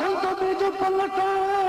সেই তো বিজু পল্লটা।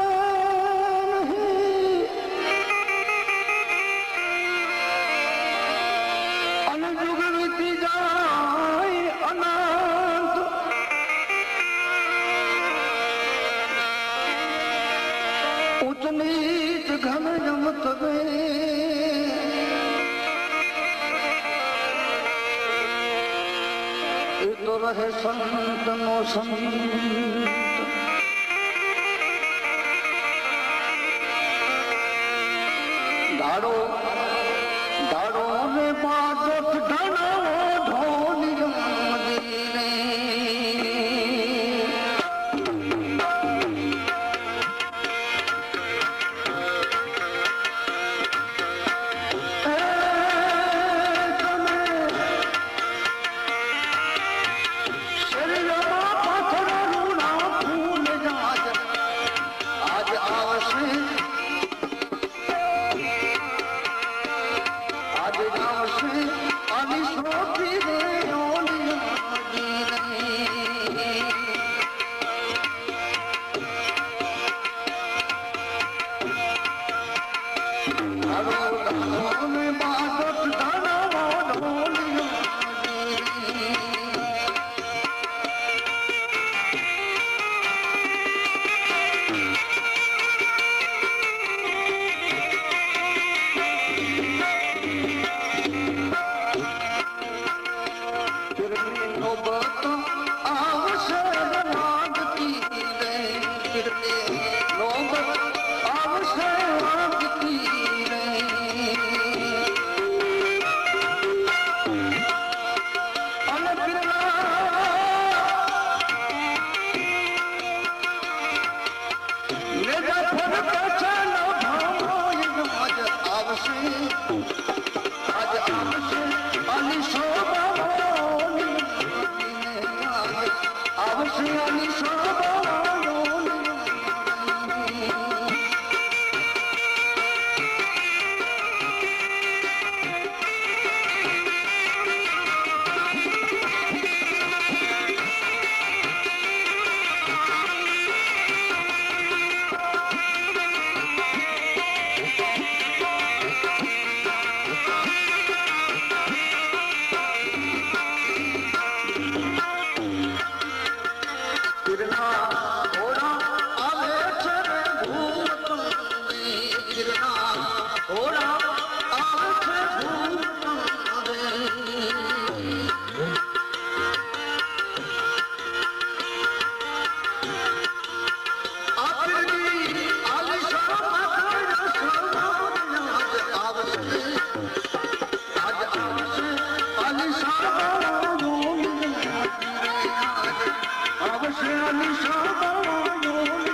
我想你舍得我。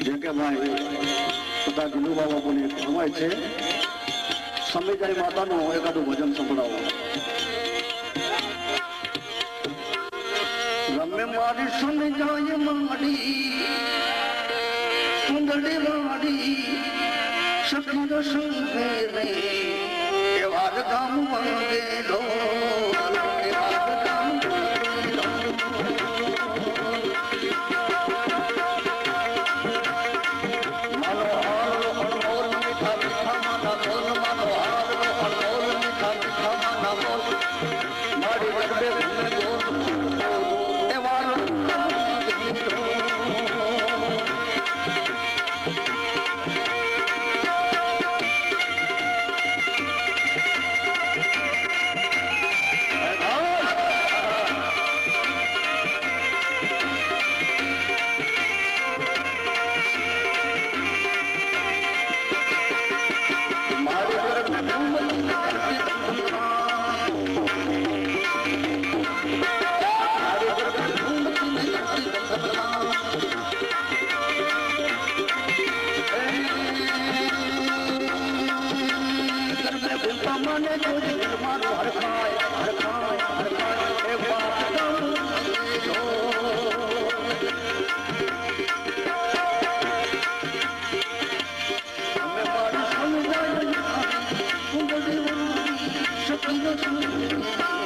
જે કે ભાઈ બધા ગીલુ બાબા છે સમયદાય માતાનું એકાદું ભજન સંભળાવો રમે મારી સમજાય મારી સુંદરી મારી સખીનો સંગે રે એવા ગામ વાગેલો ছিল শুধু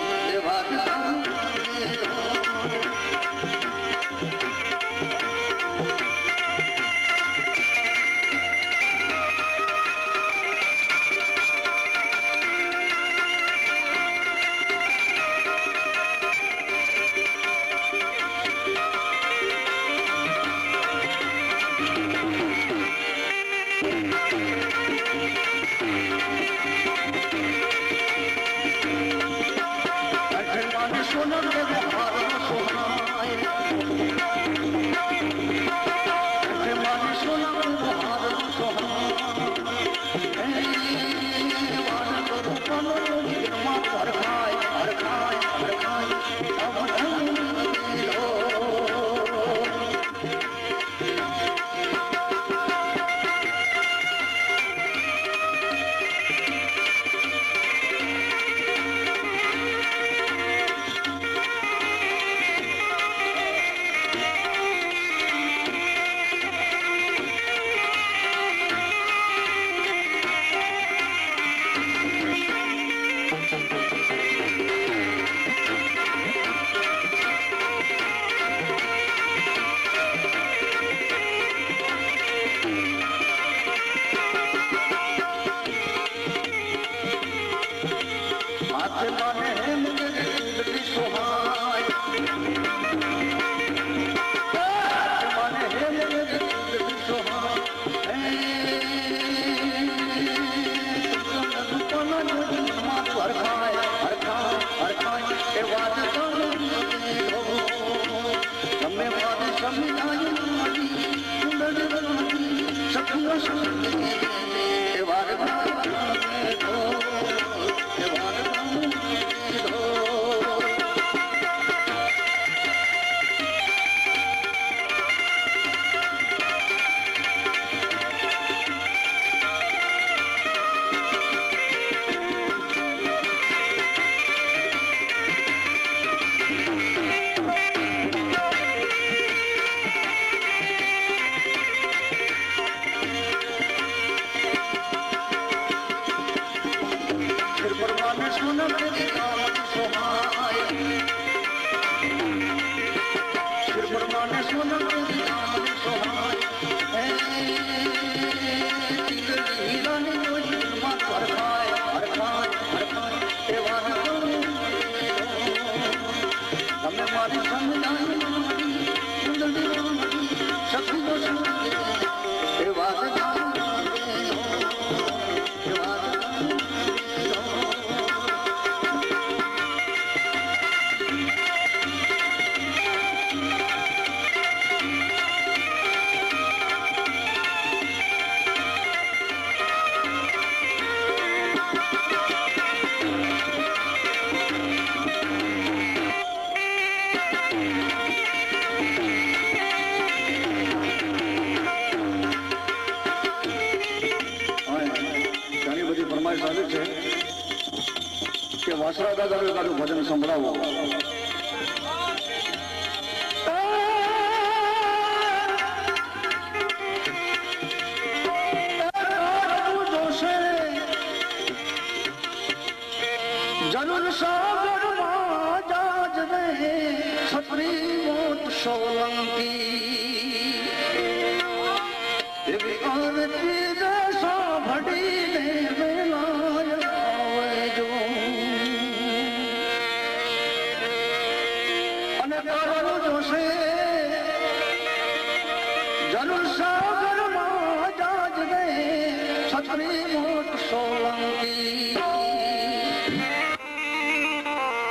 વાસરા દાદાનું એકાદું ભજન સંભળાવો.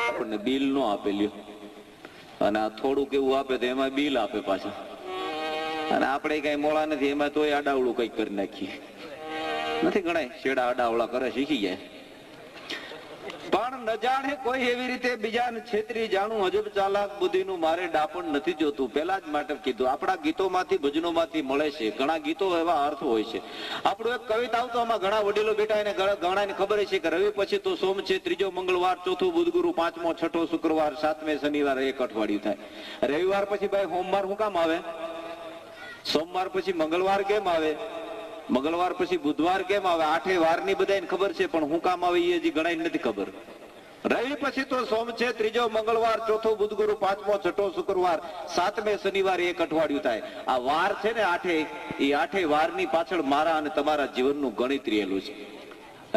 આપણને બિલ નો આપેલ્યું અને આ થોડુંક એવું આપે તો એમાં બિલ આપે પાછા. અને આપણે કઈ મોળા નથી એમાં તોય આડાવડું કંઈક કરી નાખીએ. નથી ગણાય શેડા આડાવડા કરે, શીખી જાય. પણ ન જાણે કોઈ એવી રીતે બીજાને છેતરી જાણું. અજબ ચાલાક બુદ્ધિનું મારે ડાપણ નથી જોતું. પહેલા જ માટે કીધું. આપણા ગીતોમાંથી, ભજનોમાંથી મળે છે. ઘણા ગીતો એવા અર્થ હોય છે. આપણું એક કવિતા આવતો, આમાં ઘણા વડીલો બેટા એને ઘણા ખબર છે કે રવિ પછી તો સોમ છે, ત્રીજો મંગળવાર, ચોથો બુધગુરુ, પાંચમો, છઠ્ઠો શુક્રવાર, સાતમે શનિવાર એક અઠવાડિયું થાય. રવિવાર પછી ભાઈ સોમવાર શું કામ આવે? સોમવાર પછી મંગળવાર કેમ આવે? મંગળવાર પછી બુધવાર કેમ આવે? આઠે વારની બધાને ખબર છે, પણ હું કામ આવે એ હજી ગણાય નથી ખબર. રવિ પછી તો સોમ છે, ત્રીજો મંગળવાર, ચોથો બુધ ગુરુ પાંચમો, છઠ્ઠો શુક્રવાર, સાતમે શનિવાર એક અઠવાડિયું થાય. આ વાર છે ને આઠે, એ આઠે વારની પાછળ મારા અને તમારા જીવનનું ગણિત રહેલું છે.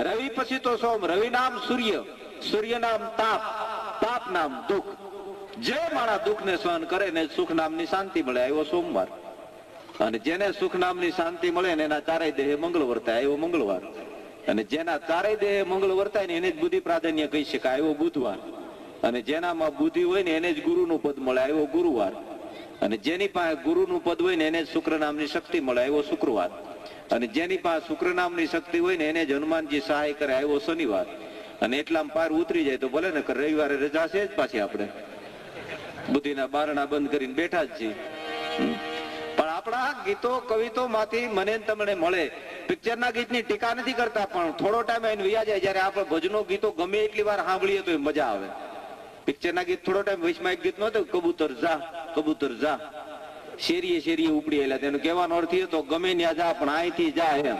રવિ પછી તો સોમ, રવિ નામ સૂર્ય સૂર્ય નામ તાપ તાપ નામ દુઃખ. જે મારા દુઃખને સહન કરે ને સુખ નામની શાંતિ મળે, આવ્યો સોમવાર. અને જેને સુખ નામની શાંતિ મળે ને એના ચારેય દેહે મંગળ વર્તાય આવ્યો મંગળવાર. અને જેના ચારેય દેહ મંગળ વર્તાય ને એને જ બુદ્ધિ પ્રાધાન્ય કહી શકાય આવ્યો બુધવાર અને જેનામાં બુદ્ધિ હોય ને એને જ ગુરુનું પદ મળે આવ્યો ગુરુવાર. અને જેની પાસે ગુરુનું પદ હોય ને એને જ શુક્ર નામની શક્તિ મળે આવ્યો શુક્રવાર. અને જેની પાસે શુક્ર નામની શક્તિ હોય ને એને જ હનુમાનજી સહાય કરે આવ્યો શનિવાર. અને એટલામાં પાર ઉતરી જાય તો ભલે ને રવિવારે રજા છે જ પાછી આપણે. બુદ્ધિના બારણા બંધ કરીને બેઠા જ છીએ. પણ આપણા ગીતો કવિતો માંથી મને તમને મળે પિક્ચરના ગીતની ટીકા નથી કરતા, પણ થોડો ટાઈમ એને વ્યા જાય જયારે આપણે ભજનો ગીતો ગમે એટલી વાર સાંભળીએ તો મજા આવે. પિક્ચરના ગીત થોડો ટાઈમ વૈશમાં એક ગીત નહોતું, કબૂતર જા કબૂતર જા. શેરીએ શેરીએ ઉપડી એલા તેનો કહેવાનો અર્થ એ તો ગમે ત્યાં જા, પણ અહીંથી જા એમ.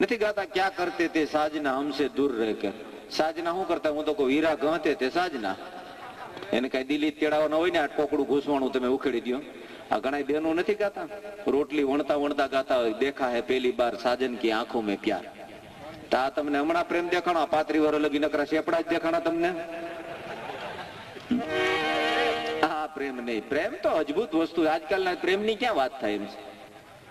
નથી ગાતા, ક્યાં કરતે તે સાજના, હમસે દૂર રહે કે. સાજના શું કરતા? હું તો કહું, હીરા ગહતે તે સાજના. એને કઈ દિલ્હી તેડાવવાનો હોય ને, આ ટોકડું ઘૂસવાનું તમે ઉખેડી દો આ ઘણા બહેનો નથી ગાતા? રોટલી વણતા વણતા ગાતા હોય દેખા હે પેલી બાર સાજન કી આંખો મેં પ્યાર. તા તમને હમણાં પ્રેમ દેખાણો, આ પાત્રી વર લગી નકરા શેપડા જ દેખાણા તમને? હા પ્રેમ નહીં. પ્રેમ તો અજભૂત વસ્તુ આજકાલના પ્રેમની ક્યાં વાત થાય એમ છે?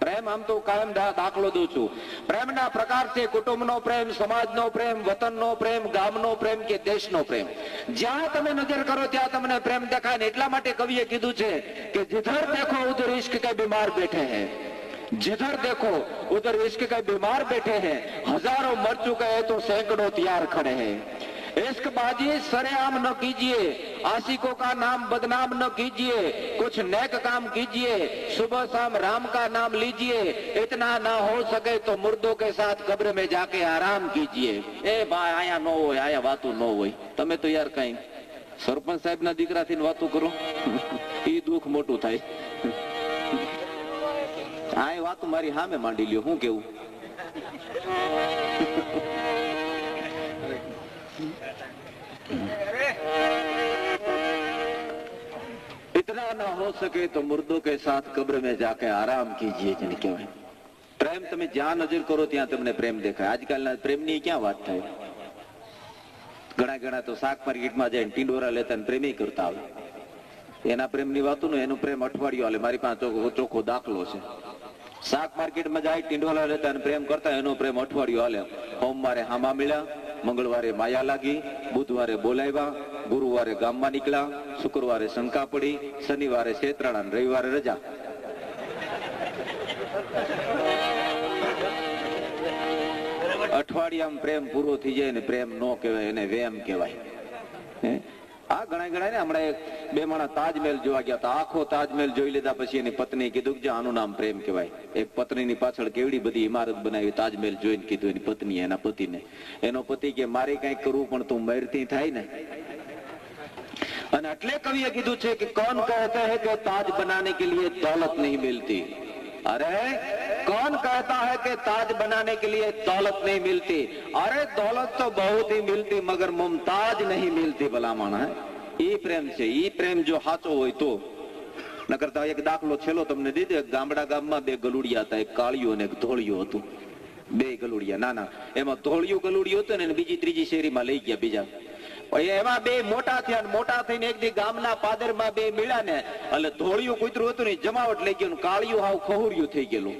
પ્રેમ આમ તો કાયમ દા- દાખલો દઉં છું પ્રેમના પ્રકાર છે કુટુંબનો પ્રેમ સમાજનો પ્રેમ વતનનો પ્રેમ ગામનો પ્રેમ કે દેશનો પ્રેમ જ્યાં તમે નજર કરો ત્યાં તમને પ્રેમ દેખાય ને એટલા માટે કવિએ કીધું છે કે जिधर देखो उधर इश्क के बीमार बैठे हैं जिधर देखो उधर इश्क के बीमार बैठे हैं हजारों मर चुके हैं तो सैकड़ों तैयार खड़े हैं इश्क बाजी सरेआम न कीजिए आशिकों का नाम बदनाम न कीजिए कुछ नेक काम कीजिए सुबह शाम राम का नाम लीजिए इतना ना हो सके तो मुर्दों के साथ कब्र में जाके आराम कीजिए ए ભાઈ આયા ન હોય આયા વાતું ન હોય તમે તો યાર કઈ સરપંચ સાહેબ ના દીકરાથી વાતું કરો એ દુઃખ મોટું થાય આ એ વાતું મારી સામે માંડી લ્યો હું કેવું इतना ना हो सके तो मुर्दों के साथ कब्र में जाके आराम कीजिए જેને કહેવાય પ્રેમ તમે જ્યાં નજર કરો ત્યાં તમને પ્રેમ દેખાય આજકાલના પ્રેમની ક્યાં વાત થાય ઘણા ઘણા તો શાક માર્કેટમાં જઈને ટીંડોરા લેતા ને પ્રેમી કરતા આવે એના પ્રેમની વાતો નું એનું પ્રેમ અઠવાડિયું હાલે મારી પાસે ચોખ્ખો ચોખ્ખો દાખલો છે શાક માર્કેટમાં જાય ટીંડોલા લેતા ને પ્રેમ કરતા એનો પ્રેમ અઠવાડિયું હાલે સોમવારે હામા મળ્યા મંગળવારે માયા લાગી, બુધવારે બોલાવ્યા, ગુરુવારે ગામમાં નીકળ્યા, શુક્રવારે શંકા પડી, શનિવારે છેતરાણા ને રવિવારે રજા અઠવાડિયામાં પ્રેમ પૂરો થઈ જાય ને પ્રેમ નો કહેવાય, એને વેમ કહેવાય? આ ગણાય ગણાય ને હમણાં એક બે માણસ તાજમહેલ જોવા ગયા હતા. આખો તાજમહેલ જોઈ લીધા પછી એની પત્ની કીધું કે આનું નામ પ્રેમ કહેવાય. એ પત્નીની પાછળ કેવડી બધી ઇમારત બનાવી તાજમહેલ જોઈને કીધું એની પત્ની એના પતિને. એનો પતિ કે, મારે કઈ કરવું પણ તું મરતી થાય ને. અને એટલે કવિએ કીધું છે કે, કોણ કહેતા હે કે તાજ બનાને કે લીએ દોલત નહીં મિલતી. અરે कौन कहता है कि ताज बनाने के लिए दौलत नहीं मिलती अरे दौलत तो बहुत ही मिलती मगर मुमताज नहीं मिलती ભલામણ હે ઈ પ્રેમ છે ઈ પ્રેમ જો સાચો હોય તો નકર તો એક દાખલો છેલ્લો તમને દીધો એક ગામડા ગામમાં બે ગલુડિયા હતા એક કાળિયું અને એક ધોળિયું હતું બે ગલુડિયા નાના એમાં ધોળિયું ગલુડિયું હતું ને એને બીજી ત્રીજી શેરીમાં લઈ ગયા બીજા પછી એમાં બે મોટા થયા ને મોટા થઈને એક દી ગામના પાદરમાં બે મળ્યા ને એટલે ધોળિયું કૂતરું હતું ને ઈ જમાવટ લઈ ગયું ને કાળિયું હાવ ખહુરિયું થઈ ગયેલું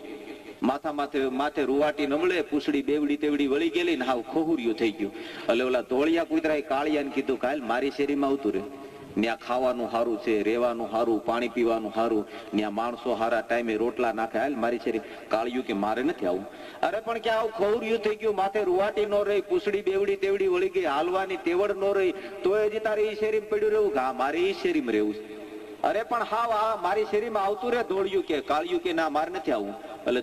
માથા માથે માથે રૂવાટી નમળે પૂછડી બેવડી તેવડી વળી ગયેલી ને હાવ ખહુરિયું થઈ ગયું. એટલે ઓલા ધોળિયા કૂતરાએ કાળિયાને કીધું કાલ મારી શેરીમાં આવતું રે. ત્યાં ખાવાનું સારું છે, રહેવાનું સારું પાણી પીવાનું સારું ત્યાં માણસો હારા ટાઈમે રોટલા નાખે. હાલ મારી શેરી, કાળિયું કે મારે નથી આવું? અરે પણ કે આવું ખવર્યું થઈ ગયું? માથે રૂવાટી નો રહી, પૂછડી બેવડી તેવડી વળી ગઈ, હાલવાની તેવડ નો રહી. તોય હજી તારે ઈ શેરીમાં પડ્યું રહેવું? હા, મારે ઈ શેરીમાં રહેવું અરે પણ હા આ મારી શેરીમાં આવતું રે ધોળિયું કે કાળિયું કે ના, મારે નથી આવું. એટલે